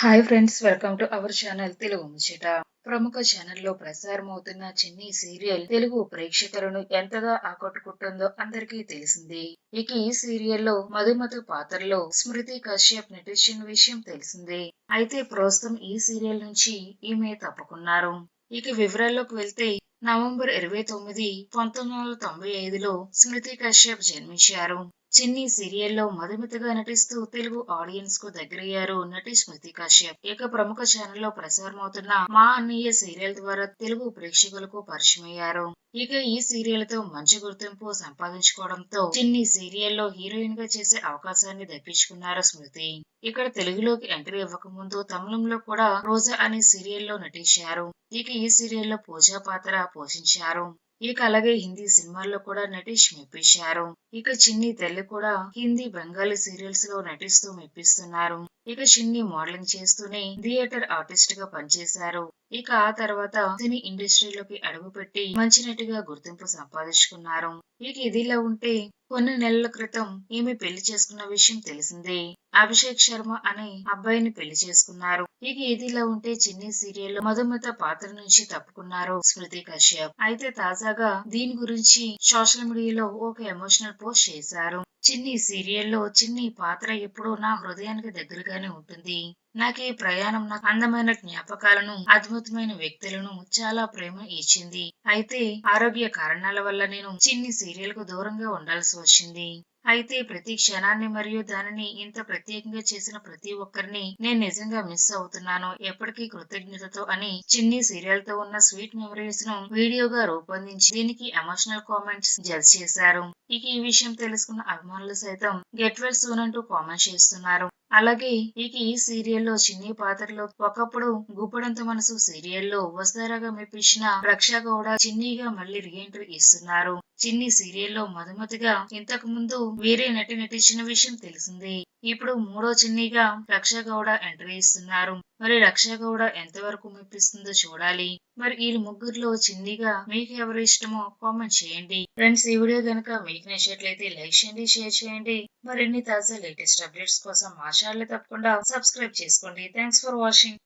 Hi friends welcome to our channel Telugu ముచ్చట ప్రముఖ ఛానల్లో ప్రసారమవుతున్న చిన్ని సీరియల్ తెలుగు ప్రేక్షకులను ఎంతగా ఆకట్టుకుంటుందో అందరికీ తెలిసిందే. ఇక ఈ సీరియల్లో మధుమధు పాత్రలో స్మృతి కశ్యప్ నటించిన విషయం తెలిసిందే. అయితే ప్రస్తుతం ఈ సీరియల్ నుంచి ఈమె తప్పుకున్నారు. ఇక వివరాల్లోకి వెళ్తే నవంబర్ ఇరవై తొమ్మిది పంతొమ్మిది వందల తొంభై ఐదులో స్మృతి కశ్యప్ జన్మించారు. చిన్ని సీరియల్లో మధుమితగా నటిస్తూ తెలుగు ఆడియన్స్కు దగ్గరయ్యారు నటి స్మృతి కాశ్యప్. ఇక ప్రముఖ ఛానల్లో ప్రసారమవుతున్న మా అన్నయ్య సీరియల్ ద్వారా తెలుగు ప్రేక్షకులకు పరిచయమయ్యారు. ఇక ఈ సీరియల్తో మంచి గుర్తింపు సంపాదించుకోవడంతో చిన్ని సీరియల్లో హీరోయిన్గా చేసే అవకాశాన్ని దక్కించుకున్నారు స్మృతి. ఇక్కడ తెలుగులోకి ఎంట్రీ ఇవ్వకముందు తమిళంలో కూడా రోజా అనే సీరియల్లో నటించారు. ఇక ఈ సీరియల్లో పూజా పాత్ర పోషించారు. ఇక అలాగే హిందీ సినిమాల్లో కూడా నటించి మెప్పించారు. ఇక చిన్ని తల్లి కూడా హిందీ బెంగాలీ సీరియల్స్లో నటిస్తూ మెప్పిస్తున్నారు. ఇక చిన్ని మోడలింగ్ చేస్తూనే థియేటర్ ఆర్టిస్ట్గా పనిచేశారు. ఇక ఆ తర్వాత సినీ ఇండస్ట్రీలోకి అడుగుపెట్టి మంచి నటిగా గుర్తింపు సంపాదించుకున్నారు. ఇక ఇదిలా ఉంటే కొన్ని నెలల క్రితం ఈమె పెళ్ళి చేసుకున్న విషయం తెలిసిందే. అభిషేక్ శర్మ అనే అబ్బాయిని పెళ్ళి చేసుకున్నారు. ఇక ఇదిలా ఉంటే చిన్ని సీరియల్ మధుమిత పాత్ర నుంచి తప్పుకున్నారు స్మృతి కశ్యప్. అయితే తాజాగా దీని గురించి సోషల్ మీడియాలో ఒక ఎమోషనల్ పోస్ట్ చేశారు. చిన్ని సీరియల్లో చిన్ని పాత్ర ఎప్పుడూ నా హృదయానికి దగ్గరగానే ఉంటుంది. నాకు ఈ ప్రయాణం నాకు అందమైన జ్ఞాపకాలను అద్భుతమైన వ్యక్తులను చాలా ప్రేమ ఇచ్చింది. అయితే ఆరోగ్య కారణాల వల్ల నేను చిన్ని సీరియల్కు దూరంగా ఉండాల్సి వచ్చింది. అయితే ప్రతి క్షణాన్ని మరియు దానిని ఇంత ప్రత్యేకంగా చేసిన ప్రతి ఒక్కరిని నేను నిజంగా మిస్ అవుతున్నాను. ఎప్పటికీ కృతజ్ఞతతో అని చిన్ని సీరియల్తో ఉన్న స్వీట్ మెమరీస్ను వీడియోగా రూపొందించి దీనికి ఎమోషనల్ కామెంట్స్ జడ్జ్ చేశారు. ఇక ఈ విషయం తెలుసుకున్న అభిమానులు సైతం గెట్ వెల్ సూన్ అంటూ కామెంట్ చేస్తున్నారు. అలాగే ఇక ఈ సీరియల్లో చిన్ని పాత్రలో ఒకప్పుడు గుప్పడంత మనసు సీరియల్లో వస్తారాగా మెప్పించిన రక్షా గౌడ చిన్నీగా మళ్ళీ రీఎంట్రీ ఇస్తున్నారు. చిన్ని సీరియల్లో మధుమతిగా ఇంతకు ముందు వేరే నటి నటించిన విషయం తెలిసిందే. ఇప్పుడు మూడో చిన్నిగా రక్షా గౌడ ఎంట్రీ ఇస్తున్నారు. మరి రక్షా గౌడ ఎంతవరకు మెప్పిస్తుందో చూడాలి. మరి ఈ ముగ్గురులో చిన్నిగా మీకు ఎవరు ఇష్టమో కామెంట్ చేయండి. ఫ్రెండ్స్ ఈ వీడియో కనుక మీకు నచ్చినట్లయితే లైక్ చేయండి షేర్ చేయండి. మరిన్ని తాజా లేటెస్ట్ అప్డేట్స్ కోసం మా ఛానల్ తప్పకుండా సబ్స్క్రైబ్ చేసుకోండి. Thanks for watching.